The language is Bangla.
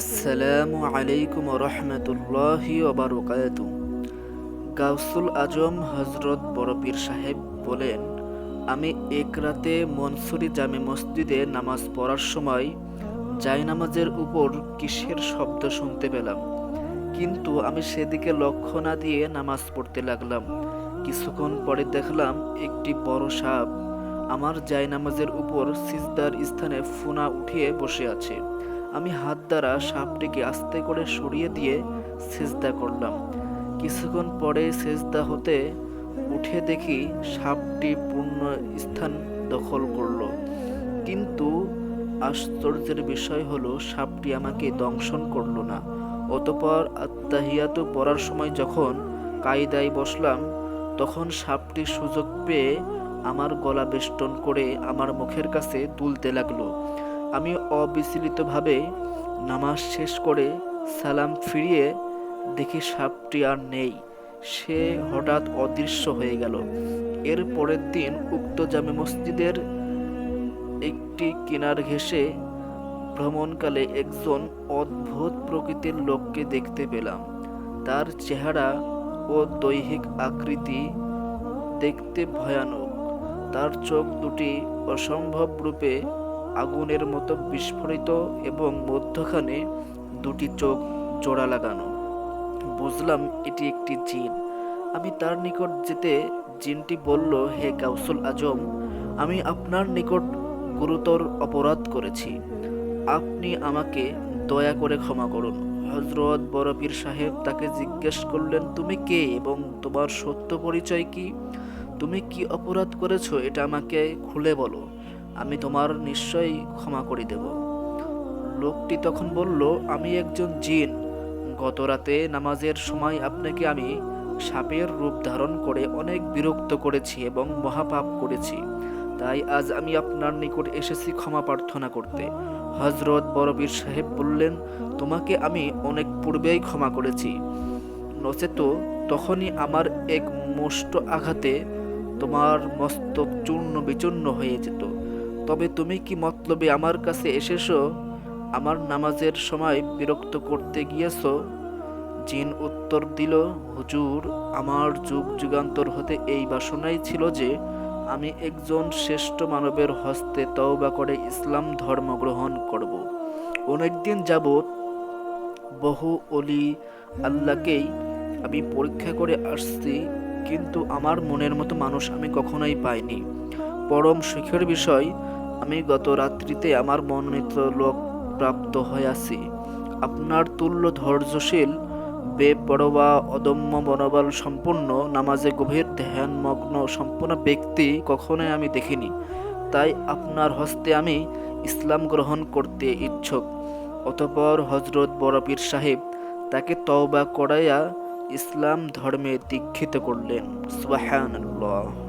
আসসালামু আলাইকুম রহমতুল্লাহি ওবারকাত গাউসুল আজম হজরত বড়পীর সাহেব বলেন, আমি এক রাতে মনসুরি জামে মসজিদে নামাজ পড়ার সময় জায়নামাজের উপর কিসের শব্দ শুনতে পেলাম। কিন্তু আমি সেদিকে লক্ষ্য না দিয়ে নামাজ পড়তে লাগলাম। কিছুক্ষণ পরে দেখলাম একটি বড় সাপ আমার জায়নামাজের উপর সিজদার স্থানে ফুনা উঠিয়ে বসে আছে। আমি হাত দ্বারা সাপটিকে আস্তে করে সরিয়ে দিয়ে সেজদা করলাম। কিছুক্ষণ পরে সেজদা হতে উঠে দেখি সাপটি পূর্ণ স্থান দখল করল। কিন্তু আশ্চর্যের বিষয় হলো, সাপটি আমাকে দংশন করল না। অতপর আত্মাহিয়াত পড়ার সময় যখন কায়দায় বসলাম, তখন সাপটি সুযোগ পেয়ে আমার গলা বেষ্টন করে আমার মুখের কাছে তুলতে লাগল। আমি অবিচলিতভাবে নামাজ শেষ করে সালাম ফিরিয়ে দেখি সাপটি আর নেই। সে হঠাৎ অদৃশ্য হয়ে গেল। এর পরের দিন উক্ত জামে মসজিদের একটি কিনার ঘেঁষে ভ্রমণকালে একজন অদ্ভুত প্রকৃতির লোককে দেখতে পেলাম। তার চেহারা ও দৈহিক আকৃতি দেখতে ভয়ানক। তার চোখ দুটি অসম্ভব রূপে আগুনের মতো বিস্ফোরিত এবং মধ্যখানে দুটি চোখ জোড়া লাগানো। বুঝলাম এটি একটি জিন। আমি তার নিকট যেতে জিনটি বলল, হে কাউসুল আজম, আমি আপনার নিকট গুরুতর অপরাধ করেছি। আপনি আমাকে দয়া করে ক্ষমা করুন। হজরত বরপীর সাহেব তাকে জিজ্ঞেস করলেন, তুমি কে এবং তোমার সত্য পরিচয় কি? তুমি কি অপরাধ করেছ? এটা আমাকে খুলে বলো। আমি তোমার নিশ্চয়ই ক্ষমা করে দেব। লোকটি তখন বলল, আমি একজন জিন। গত রাতে নামাজের সময় আপনাকে আমি সাপের রূপ ধারণ করে অনেক বিরক্ত করেছি এবং মহাপাপ করেছি। তাই আজ আমি আপনার নিকট এসেছি ক্ষমা প্রার্থনা করতে। হজরত বড়বীর সাহেব বললেন, তোমাকে আমি অনেক পূর্বেই ক্ষমা করেছি। নচেত তখনই আমার এক মুষ্ট আঘাতে তোমার মস্তক চূর্ণ বিচূর্ণ হয়ে যেত। তবে তুমি কি মতলবে আমার কাছে এসেছ? আমার নামাজের সময় বিরক্ত করতে গিয়েছো? জিন উত্তর দিল, হুজুর, আমার যুগ যুগান্তর হতে এই বাসনাই ছিল যে আমি একজন শ্রেষ্ঠ মানবের হস্তে তওবা করে ইসলাম ধর্ম গ্রহণ করব। অনেকদিন যাবৎ বহু অলি আল্লাহকেই আমি পরীক্ষা করে আসছি, কিন্তু আমার মনের মতো মানুষ আমি কখনোই পাইনি। পরম সুখের বিষয়, আমি গত রাত্রিতে আমার মনোনীত লোক প্রাপ্ত হইয়াছি আপনার তুল্য ধৈর্যশীল, বেপরোয়া, অদম্য মনোবল সম্পন্ন, নামাজে গভীর ধ্যানমগ্ন সম্পূর্ণ ব্যক্তি কখনোই আমি দেখিনি। তাই আপনার হস্তে আমি ইসলাম গ্রহণ করতে ইচ্ছুক। অতপর হজরত বড়পীর সাহেব তাকে তওবা করাইয়া ইসলাম ধর্মে দীক্ষিত করলেন। সুবহানাল্লাহ।